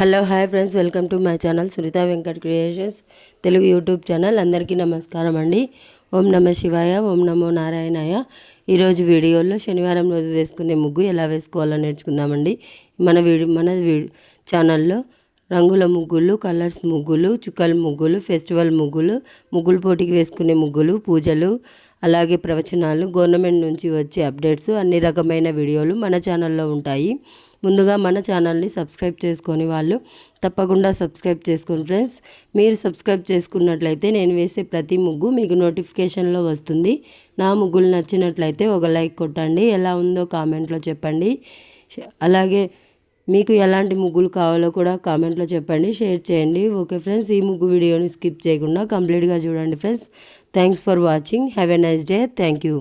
Hello hi friends welcome to my channel Sunitha Venkat creations Telugu YouTube channel. అందరికీ నమస్కారం అండి. ఓం నమ శివాయ ఓం నమో నారాయణాయ. ఈరోజు వీడియోలో శనివారం రోజు వేసుకునే ముగ్గు ఎలా వేసుకోవాలో నేర్చుకుందామండి. మన వీడి మన వీ- ఛానల్లో రంగుల ముగ్గులు కలర్స్ ముగ్గులు చుక్కల ముగ్గులు ఫెస్టివల్ ముగ్గులు ముగ్గులు పోటీకి వేసుకునే ముగ్గులు పూజలు అలాగే ప్రవచనాలు గవర్నమెంట్ నుంచి వచ్చే అప్డేట్స్ అన్ని రకమైన వీడియోలు మన ఛానల్లో ఉంటాయి. ముందుగా మన ఛానల్ని సబ్స్క్రైబ్ చేసుకొని వాళ్ళు తప్పకుండా సబ్స్క్రైబ్ చేసుకోండి ఫ్రెండ్స్. మీరు సబ్స్క్రైబ్ చేసుకున్నట్లయితే నేను వేసే ప్రతి ముగ్గు మీకు నోటిఫికేషన్లో వస్తుంది. నా ముగ్గులు నచ్చినట్లయితే ఒక లైక్ కొట్టండి. ఎలా ఉందో కామెంట్లో చెప్పండి. అలాగే మీకు ఎలాంటి ముగ్గులు కావాలో కూడా కామెంట్లో చెప్పండి. షేర్ చేయండి. ఓకే ఫ్రెండ్స్ ఈ ముగ్గు వీడియోని స్కిప్ చేయకుండా కంప్లీట్గా చూడండి friends. Thanks for watching. Have a nice day. Thank you.